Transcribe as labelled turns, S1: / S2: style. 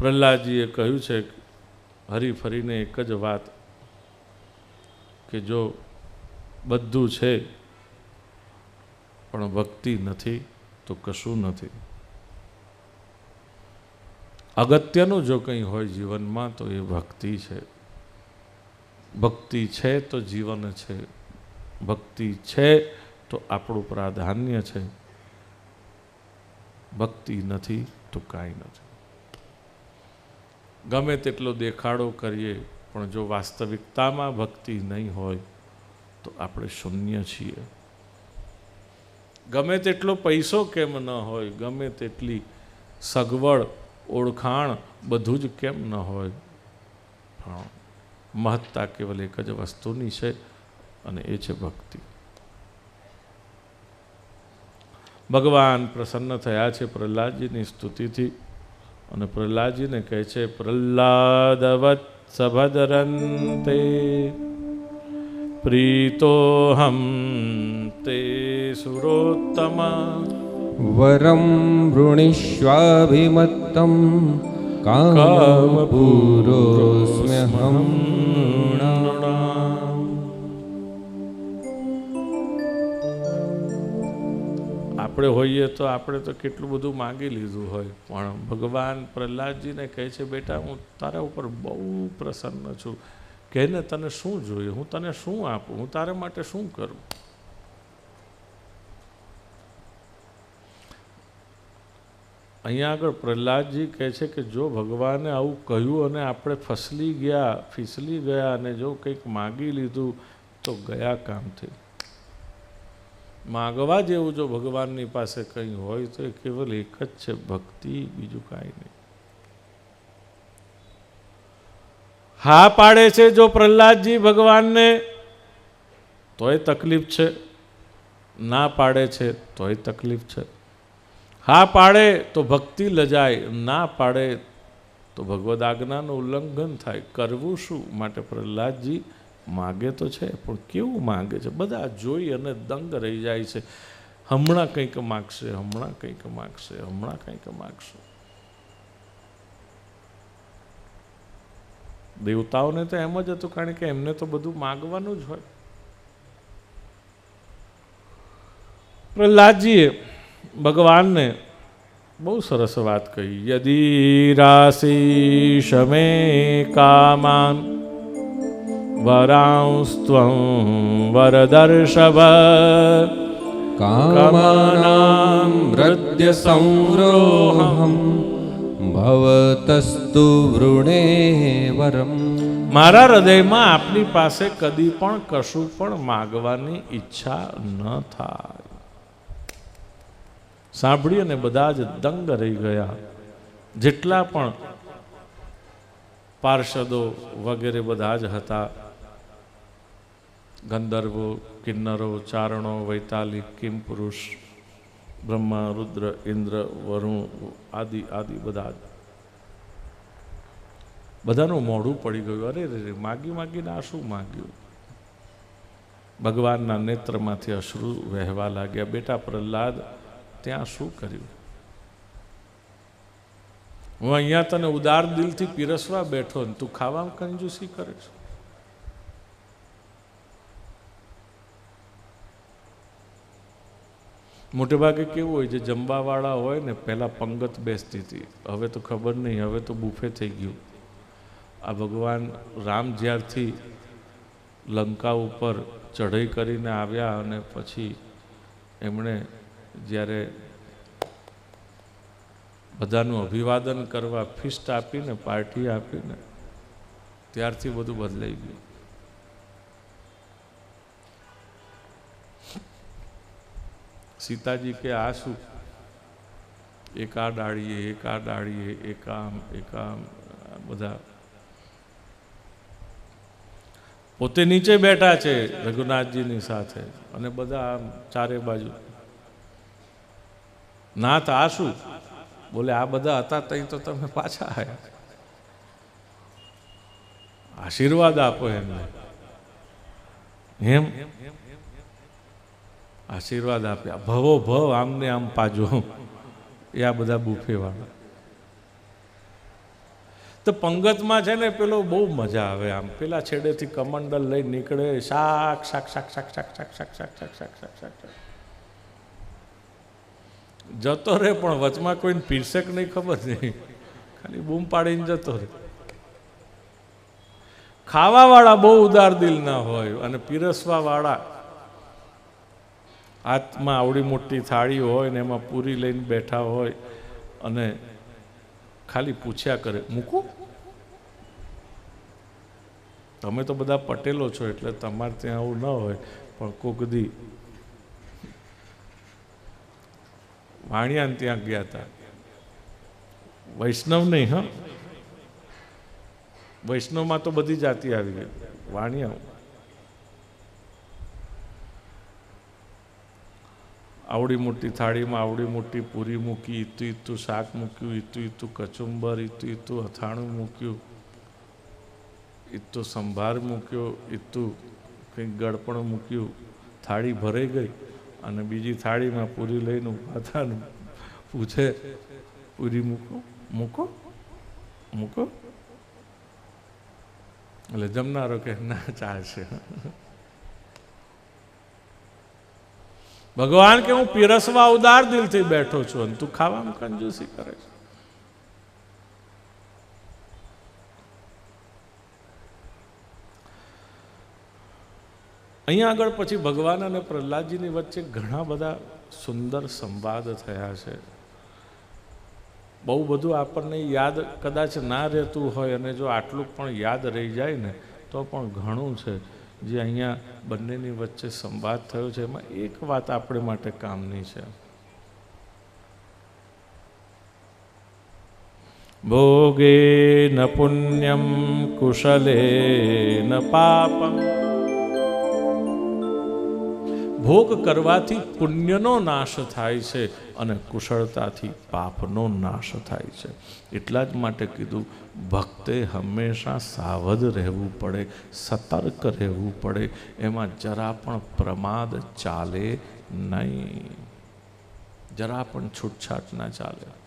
S1: પ્રહલાદજીએ કહ્યું છે હરી ફરીને એક જ વાત કે જો બધું છે, પણ ભક્તિ નથી, તો કશું નથી. અગત્યનું જો કંઈ હોય જીવનમાં, તો એ ભક્તિ છે. ભક્તિ છે, તો જીવન છે. ભક્તિ છે, તો આપણું પ્રાધાન્ય છે. ભક્તિ નથી, તો કાંઈ નથી. ગમે તેટલો દેખાડો કરીએ, પણ જો વાસ્તવિકતામાં ભક્તિ નહીં હોય, તો આપણે શૂન્ય છીએ. ગમે તેટલો પૈસો કેમ ન હોય, ગમે તેટલી સગવડ, ઓળખાણ બધું જ કેમ ન હોય, પણ મહત્તા કેવલ એક જ વસ્તુની છે અને એ છે ભક્તિ. ભગવાન પ્રસન્ન થયા છે પ્રહલાદજીની સ્તુતિથી. અને પ્રહલાદજીને કહે છે પ્રહલાદવત સભદરંતે પ્રીતોહમ તે સુરોત્તમ.
S2: વરમ વૃણિષ્વાભિમત્તમ કામપૂરોસ્મ્યહમ
S1: આપણે હોઈએ તો આપણે તો કેટલું બધું માગી લીધું હોય. પણ ભગવાન પ્રહલાદજીને કહે છે, બેટા, હું તારા ઉપર બહુ પ્રસન્ન છું. કહેને તને શું જોઈએ? હું તને શું આપું? હું તારા માટે શું કરું? અહીંયા આગળ પ્રહલાદજી કહે છે કે, જો ભગવાને આવું કહ્યું અને આપણે ફસલી ગયા, ફિસલી ગયા અને જો કંઈક માગી લીધું, તો ગયા કામથી. માગવા જેવું જો ભગવાનની પાસે કંઈ હોય તો એ કેવલ એક જ છે, ભક્તિ, બીજું કાંઈ નહીં. હા પાડે છે જો પ્રહલાદજી ભગવાનને, તોય તકલીફ છે. ના પાડે છે, તોય તકલીફ છે. હા પાડે તો ભક્તિ લજાય, ના પાડે તો ભગવદ આજ્ઞાનું ઉલ્લંઘન થાય. કરવું શું માટે પ્રહલાદજી માગે તો છે, પણ કેવું માગે છે? બધા જોઈ અને દંગ રહી જાય છે. હમણાં કંઈક માગશે, હમણાં કંઈક માગશે, હમણાં કંઈક માગશે. દેવતાઓને તો એમ જ હતું, કારણ કે એમને તો બધું માગવાનું જ હોય. પ્રહલાદજીએ ભગવાનને બહુ સરસ વાત કહી, યદી રાશિ શમે કામાન વરાંસ્ત્વં વરદર્શવ
S2: कामानां हृद्यसंरोहं भवतस्तु वृणे वरम्
S1: મારા હૃદયમાં આપની પાસે કદી પણ કશું પણ માગવાની ઈચ્છા ન થાય સાંભળી અને બધા જ દંગ રહી ગયા જેટલા પણ પાર્ષદો વગેરે બધા જ હતા ગંધર્વો, કિન્નરો, ચારણો વૈતાલિક કિમપુરુષ બ્રહ્મા, રુદ્ર, ઇન્દ્ર, વરુણ, આદિ આદિ બધા. બધાનું મોઢું પડી ગયું. અરે રે રે માગી માગીને આ શું માગ્યું? ભગવાનના નેત્રમાંથી અશ્રુ વહેવા લાગ્યા. બેટા પ્રહલાદ, ત્યાં શું કર્યું? હું અહીંયા તને ઉદાર દિલથી પીરસવા બેઠો ને તું ખાવામાં કંજૂસી કરે છે? મોટે ભાગે કેવું હોય, જે જમવાવાળા હોય ને, પહેલાં પંગત બેસતી હતી. હવે તો ખબર નહીં, હવે તો બુફે થઈ ગયું. આ ભગવાન રામ જ્યારથી લંકા ઉપર ચઢાઈ કરીને આવ્યા અને પછી એમણે જ્યારે બધાનું અભિવાદન કરવા, ફિસ્ટ આપીને, પાર્ટી આપીને, ત્યારથી બધું બદલાઈ ગયું. સીતાજી કે, આ શું? એક આ ડાળીએ, એક આ ડાળીએ, એક આમ એક આમ બધા. પોતે નીચે બેઠા છે રઘુનાથજીની સાથે અને બધા આમ ચારે બાજુ. નાથ, આ શું? બોલે, આ બધા હતા તઈ તો તમે પાછા આવ્યા આશીર્વાદ આપો એમને. એમ આશીર્વાદ આપ્યા ભવો ભવ આમને આમ પાજો એ આ બધા બુફેવાળા તો પંગતમાં છે ને પેલો બહુ મજા આવે આમ પેલા છેડેથી કમંડલ લઈ નીકળે શાક શાક શાક શાક શાક શાક શાક શાક શાક શાક શાક શાક જતો રહે પણ વચમાં કોઈને પીરસેક નહીં ખબર નહીં ખાલી બૂમ પાડીને જતો રહે ખાવાવાળા બહુ ઉદાર દિલના હોય અને પીરસવાવાળા હાથમાં આવડી મોટી થાળી હોય ને એમાં પૂરી લઈને બેઠા હોય અને ખાલી પૂછ્યા કરે, મૂકું. તમે તો બધા પટેલો છો એટલે તમારે ત્યાં આવું ન હોય, પણ કોક દી વાણિયાને ત્યાં ગયા હતા વૈષ્ણવ નહીં, હા? વૈષ્ણવમાં તો બધી જાતિ આવી ગઈ. વાણિયા આવડી મોટી થાળીમાં આવડી મોટી પૂરી મૂકી, ઈતું ઇતું શાક મૂક્યું, ઈતું ઈતું કચુંબર, ઈતું ઇતું અથાણું મૂક્યું ઇતું સંભાર મૂક્યો, ઈતું કંઈક ગળપણ મૂક્યું, થાળી ભરાઈ ગઈ અને બીજી થાળીમાં પૂરી લઈને ઊભા પૂછે, પૂરી મૂકો મૂકો મૂકો? એટલે જમનારો કે ના, ચાલશે. ભગવાન કે હું પીરસવા ઉદાર દિલથી બેઠો છું અને તું ખાવામાં કંજૂસી કરે છે. અહીંયા આગળ પછી ભગવાન અને પ્રહલાદજીની વચ્ચે ઘણા બધા સુંદર સંવાદ થયા છે. બહુ બધું આપણને યાદ કદાચ ના રહેતું હોય અને જો આટલું પણ યાદ રહી જાય ને, તો પણ ઘણું છે. જે અહીંયા બંનેની વચ્ચે સંવાદ થયો છે, એમાં એક વાત આપણે માટે કામની છે. ભોગે ન પુણ્યમ કુશલે ન પાપમ ભોગ કરવાથી પુણ્યનો નાશ થાય છે અને કુશળતાથી પાપનો નાશ થાય છે. એટલા જ માટે કીધું, ભક્તે હંમેશા સાવધ રહેવું પડે, સતર્ક રહેવું પડે, એમાં જરા પણ પ્રમાદ ચાલે નહીં. જરા પણ છૂટછાટ ના ચાલે.